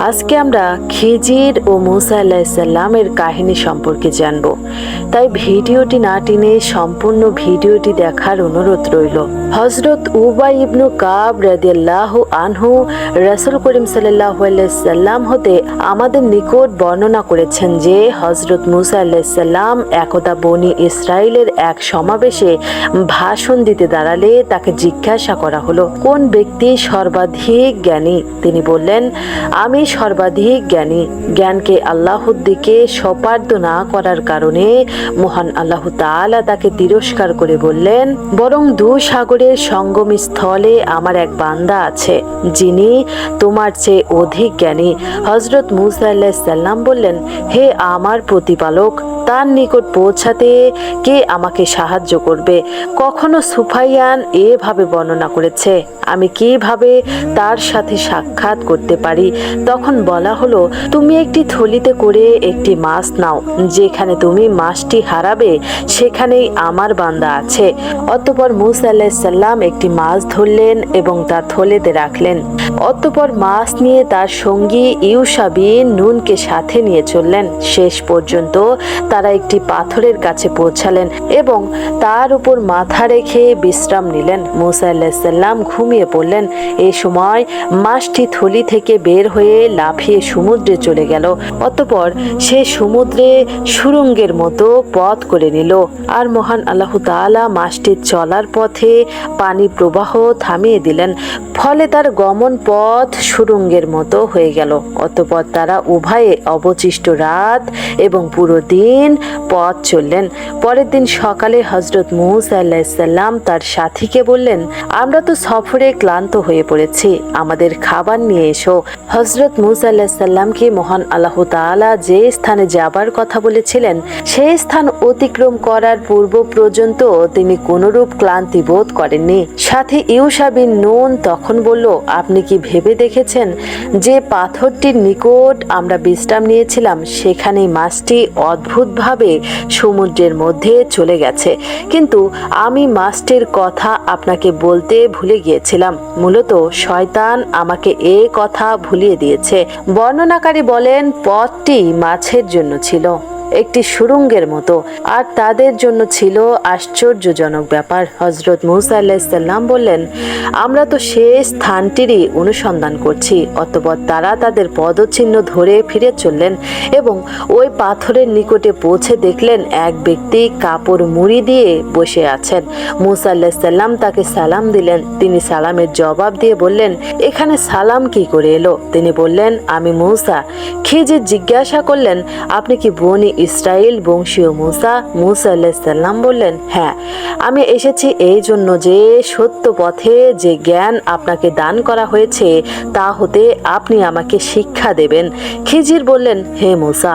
আজকে আমরা খিজির ও মুসা আলাহিসাল্লামের কাহিনী সম্পর্কে জানব। তাই ভিডিওটি না টেনে সম্পূর্ণ ভিডিওটি দেখার অনুরোধ রইল। হজরত উবাই ইবনু কাব রাদিয়াল্লাহ আনহু রাসুল করিম সাল্লাহ সাল্লাম হতে আমাদের নিকট বর্ণনা করেছেন যে হজরত মুসা আলাহিসাল্লাম একদা বনি ইসরায়েলের এক সমাবেশে ভাষণ দিতে দাঁড়ালে তাকে জিজ্ঞাসা করা হলো, কোন ব্যক্তি সর্বাধিক জ্ঞানী? তিনি বললেন, আমি সর্বাধিক জ্ঞানী। জ্ঞানকে আল্লাহর দিকে সপার্দ না করার কারণে মহান আল্লাহ তালা তাকে তিরস্কার করে বললেন, বরং দু সাগরের সঙ্গম স্থলে আমার এক বান্দা আছে, যিনি তোমার চেয়ে অধিক জ্ঞানী। হজরত মুসা আল্লাহ সাল্লাম বললেন, হে আমার প্রতিপালক তার নিকট পৌঁছাতে কে আমাকে সাহায্য করবে? কখনো সুফাইয়ান এভাবে বর্ণনা করেছে, আমি কীভাবে তার সাথে সাক্ষাৎ করতে পারি? তখন বলা হলো, তুমি একটি থলিতে করে একটি মাছ নাও, যেখানে তুমি মাছটি হারাবে, সেখানেই আমার বান্দা আছে। অতপর মুসা আলাহিসাল্লাম একটি মাছ ধরলেন এবং তা থলেতে রাখলেন। অতপর মাছ নিয়ে তার সঙ্গী ইউসাবিন নুনকে সাথে নিয়ে চললেন। শেষ পর্যন্ত তারা একটি পাথরের কাছে পৌঁছালেন এবং তার উপর মাথা রেখে বিশ্রাম নিলেন। মুসা আলাহিসাল্লাম ঘুমিয়ে পড়লেন। এ সময় মাছটি থলি থেকে বের হয়ে লাফিয়ে সমুদ্রে চলে গেল। অতপর সে সমুদ্রে সুরঙ্গের মতো পথ করে নিল আর মহান আল্লাহ তাআলা মাছটির চলার পথে পানি প্রবাহ থামিয়ে দিলেন। ফলে তার গমন পথ সুরঙ্গের মতো হয়ে গেল। অতপর তারা উভয়ে অবশিষ্ট রাত এবং পুরো দিন পথ চললেন। পরের দিন সকালে হজরত আল্লাহিসাল্লাম তার সাথীকে বললেন, আমরা তো সফরে ক্লান্ত হয়ে পড়েছি, আমাদের খাবার নিয়ে এসো। হজরত মুসা মহান আল্লাহ তাআলা যে স্থানে যাবার কথা বলেছিলেন, সেই স্থান অতিক্রম করার পূর্ব পর্যন্ত তিনি কোনরূপ ক্লান্তি বোধ করেননি। সাথে ইউসাবিন নুন তখন বলল, আপনি কি ভেবে দেখেছেন যে পাথরটির নিকট আমরা বিশ্রাম নিয়েছিলাম? সেখানেই মাছটি অদ্ভুতভাবে সমুদ্রের মধ্যে চলে গেছে। কিন্তু আমি মাস্টের কথা আপনাকে বলতে ভুলে গিয়েছিলাম। মূলত শয়তান আমাকে এ কথা ভুলিয়ে দিয়েছে। বর্ণনাকারী বলেন, পথটি মাছের জন্য ছিল। একটি সুরঙ্গের মতো। আর তাদের জন্য ছিল আশ্চর্যজনক ব্যাপার। হজরত মুসা আল্লাহিসাল্লাম বললেন, আমরা তো সে স্থানটিরই অনুসন্ধান করছি। অতপর তারা তাদের পদচিহ্ন ধরে ফিরে চললেন এবং ওই পাথরের নিকটে পৌঁছে দেখলেন এক ব্যক্তি কাপড় মুড়ি দিয়ে বসে আছেন। মুসা আল্লাহিসাল্লাম তাকে সালাম দিলেন। তিনি সালামের জবাব দিয়ে বললেন, এখানে সালাম কি করে এলো? তিনি বললেন, আমি মুসা। খিজির জিজ্ঞাসা করলেন, আপনি কি বনি ইসরায়েল বংশীয় মুসা মুসা আল্লাহিসাল্লাম বললেন হ্যাঁ আমি এসেছি এই জন্য যে সত্য পথে যে জ্ঞান আপনাকে দান করা হয়েছে, তা হতে আপনি আমাকে শিক্ষা দেবেন। খিজির বললেন, হে মুসা,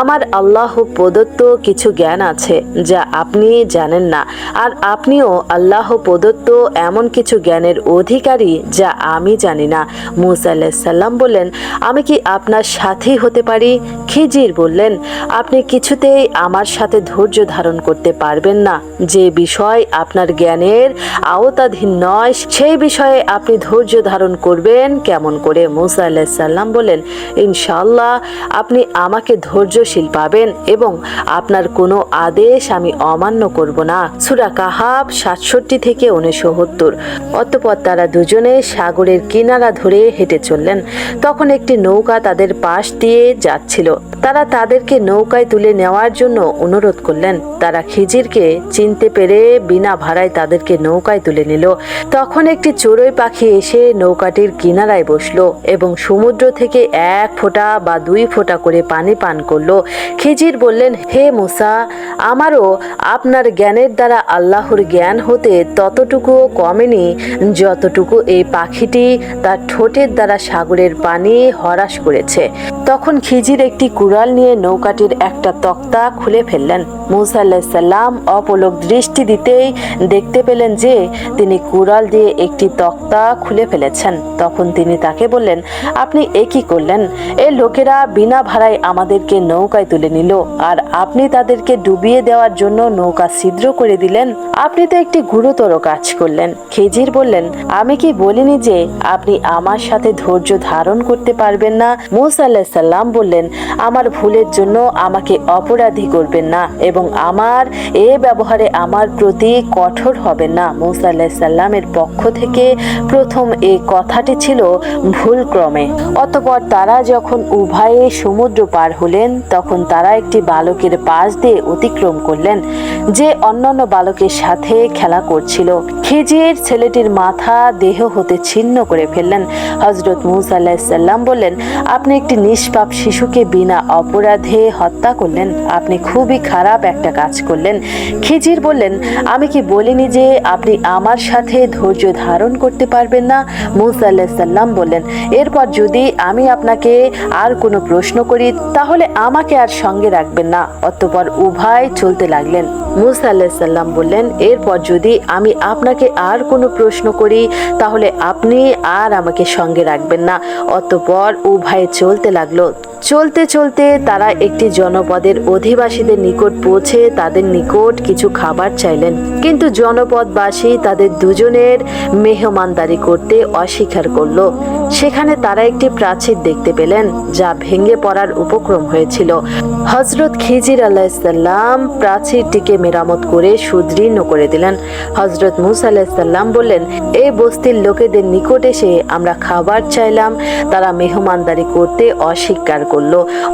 আমার আল্লাহ প্রদত্ত কিছু জ্ঞান আছে, যা আপনি জানেন না, আর আপনিও আল্লাহ প্রদত্ত এমন কিছু জ্ঞানের অধিকারী, যা আমি জানি না। মুসা আলাহিসাল্লাম বললেন, আমি কি আপনার সাথী হতে পারি? খিজির বললেন, আপনি কিছুতেই আমার সাথে ধৈর্য ধারণ করতে পারবেন না। যে বিষয় আপনার জ্ঞানের আওতাধীন নয়, সেই বিষয়ে আপনি ধৈর্য ধারণ করবেন। কেমন করে মুসা আলাহিসাল্লাম বলেন ইনশাল্লাহ আপনি আমাকে ধৈর্যশীল পাবেন এবং আপনার কোনো আদেশ আমি অমান্য করব না। সুরা কাহাব সাতষট্টি থেকে উনসত্তর। অতপর তারা দুজনে সাগরের কিনারা ধরে হেঁটে চললেন। তখন একটি নৌকা তাদের পাশ দিয়ে যাচ্ছিল। তারা তাদেরকে নৌকায় তুলে নেওয়ার জন্য অনুরোধ করলেন। তারা খিজিরকে চিনতে পেরে বিনা ভাড়ায় তাদেরকে নৌকায় তুলে নিল। তখন একটি চড়ুই পাখি এসে নৌকাটির কিনারায় বসল এবং সমুদ্র থেকে এক ফোঁটা বা দুই ফোঁটা করে পানি পান করল। খিজির বললেন, হে মুসা, আমারও আপনার জ্ঞানের দ্বারা আল্লাহর জ্ঞান হতে ততটুকুও কমেনি যতটুকু এই পাখিটি তার ঠোঁটের দ্বারা সাগরের পানি হরাস করেছে। তখন খিজির একটি কুড়াল নিয়ে নৌকাটির একটা তক্তা খুলে ফেললেন। মুসা আলাহিসাল্লাম অপলক দৃষ্টি দিতেই দেখতে পেলেন যে তিনি কুড়াল দিয়ে একটি তক্তা খুলে ফেলেছেন। তখন তিনি তাকে বললেন, আপনি এ কি করলেন? এ লোকেরা বিনা ভাড়ায় আমাদেরকে নৌকায় তুলে নিল, আর আপনি তাদেরকে ডুবিয়ে দেওয়ার জন্য নৌকা ছিদ্র করে দিলেন। আপনি তো একটি গুরুতর কাজ করলেন। খেজির বললেন, আমি কি বলিনি যে আপনি আমার সাথে ধৈর্য ধারণ করতে পারবেন না? মুসা সাল্লাম বললেন, আমার ভুলের জন্য আমাকে অপরাধী করবেন না, এবং আমার, এ ব্যবহারে আমার প্রতি কঠোর হবে না। মুসা আল্লাহ সাল্লামের পক্ষ থেকে প্রথম এই কথাটি ছিল ভুল ক্রমে অতপর তারা যখন উভয়ে সমুদ্র পার হলেন, তখন তারা একটি বালকের পাশ দিয়ে অতিক্রম করলেন, যে অন্যান্য বালকের সাথে খেলা করছিল। খিজির ছেলেটির মাথা দেহ হতে ছিন্ন করে ফেললেন। হজরত মুসা আল্লাহিসাল্লাম বললেন, আপনি একটি নিষ্পাপ শিশুকে বিনা অপরাধে হত্যা করলেন। আপনি খুবই খারাপ একটা কাজ করলেন। খিজির বললেন, আমি কি বলিনি যে আপনি আমার সাথে ধৈর্য ধারণ করতে পারবেন না? মুসা আল্লাহিসাল্লাম বললেন, এরপর যদি আমি আপনাকে আর কোনো প্রশ্ন করি, তাহলে আমাকে আর সঙ্গে রাখবেন না। অতপর উভয় চলতে লাগলেন। মুসা আল্লাহিসাল্লাম বললেন, এরপর যদি আমি আপনাকে আর কোনো প্রশ্ন করি, তাহলে আপনি আর আমাকে সঙ্গে রাখবেন না। অতপর উভয়ে চলতে লাগল। চলতে চলতে তারা একটি জনপদের অধিবাসীদের নিকট পৌঁছে তাদের নিকট কিছু খাবার চাইলেন। কিন্তু জনপদবাসী তাদের দুজনের মেহমানদারি করতে অস্বীকার করল। সেখানে তারা একটি প্রাচীর দেখতে পেলেন, যা ভেঙে পড়ার উপক্রম হয়েছিল। হজরত খিজির আলাহিসাল্লাম প্রাচীরটিকে মেরামত করে সুদৃঢ় করে দিলেন। হজরত মুসা আলাহিসাল্লাম বললেন, এই বস্তির লোকেদের নিকট এসে আমরা খাবার চাইলাম। তারা মেহমানদারি করতে অস্বীকার করল,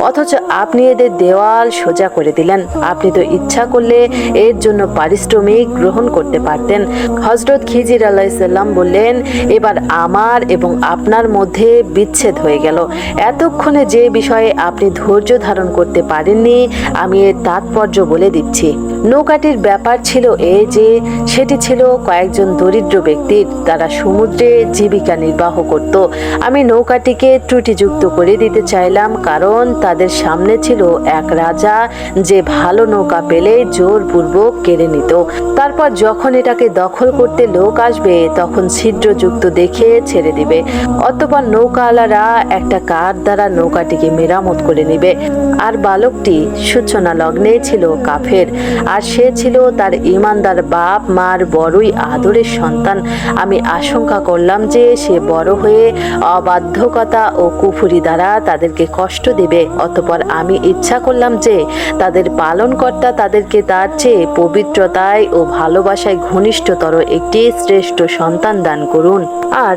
অথচ আপনি এদের দেওয়াল সোজা করে দিলেন। আপনি তো ইচ্ছা করলে এর জন্য পারিশ্রমিক গ্রহণ করতে পারতেন। হজরত খিজির আলাহিসাল্লাম বললেন, এবার আমার এবং আপনার মধ্যে বিচ্ছেদ হয়ে গেল। এতক্ষণে যে বিষয়ে আপনি ধৈর্য ধারণ করতে পারেননি, আমি এর তাৎপর্য বলে দিচ্ছি। নৌকাটির ব্যাপার ছিল এ যে, সেটি ছিল কয়েকজন দরিদ্র ব্যক্তির। তারা সমুদ্রে জীবিকা নির্বাহ করত। আমি নৌকাটিকে ত্রুটিযুক্ত করে দিতে চাইলাম, কারণ তাদের সামনে ছিল এক রাজা যে ভালো নৌকা পেলে জোরপূর্বক কেড়ে নিত। তারপর যখন এটাকে দখল করতে লোক আসবে, তখন ছিদ্রযুক্ত দেখে ছেড়ে দিবে। অতপর নৌকাওয়ালারা একটা কার দ্বারা নৌকাটিকে মেরামত করে নেবে। আর বালকটি সূচনা লগ্নে ছিল কাফের। আর সে ছিল তার ইমানদার বাপ, মার বড়ই আদরের সন্তান। আমি আশঙ্কা করলাম যে সে বড় হয়ে অবাধ্যকতা ও কুফুরি দ্বারা তাদেরকে কষ্ট দেবে। অতপর আমি ইচ্ছা করলাম যে তাদের পালনকর্তা তাদেরকে তার চেয়ে পবিত্রতায় ও ভালোবাসায় ঘনিষ্ঠতর একটি শ্রেষ্ঠ সন্তান দান করুন। আর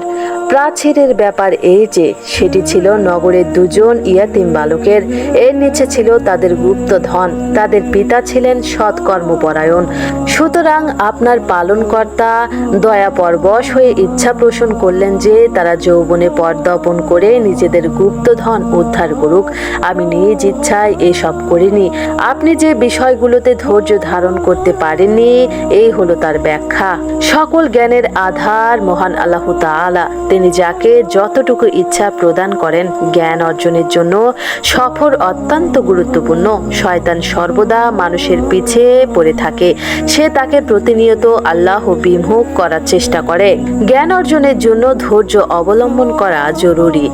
প্রাচীরের ব্যাপার এই যে, সেটি ছিল নগরের দুজন ইয়াতিম বালকের। এর নিচে ছিল তাদের গুপ্ত ধন। তাদের পিতা ছিলেন সৎ কর্মপরায়ণ সুতরাং আপনার পালনকর্তা দয়া পরবশ হয়ে ইচ্ছা পোষণ করলেন যে, তারা যৌবনে পর্দাপন করে নিজেদের গুপ্ত ধন উদ্ধার করুক। আমি নিজ ইচ্ছায় এসব করিনি। আপনি যে বিষয়গুলোতে ধৈর্য ধারণ করতে পারেননি, এই হলো তার ব্যাখ্যা। সকল জ্ঞানের আধার মহান আল্লাহ তাআলা। তিনি যাকে যতটুকু ইচ্ছা প্রদান করেন জ্ঞান অর্জনের জন্য সফর অত্যন্ত গুরুত্বপূর্ণ। শয়তান সর্বদা মানুষের পিছে পড়ে থাকে। সে তাকে প্রতিনিয়ত আল্লাহ বিমুখ করার চেষ্টা করে। জ্ঞান অর্জনের জন্য ধৈর্য অবলম্বন করা জরুরি।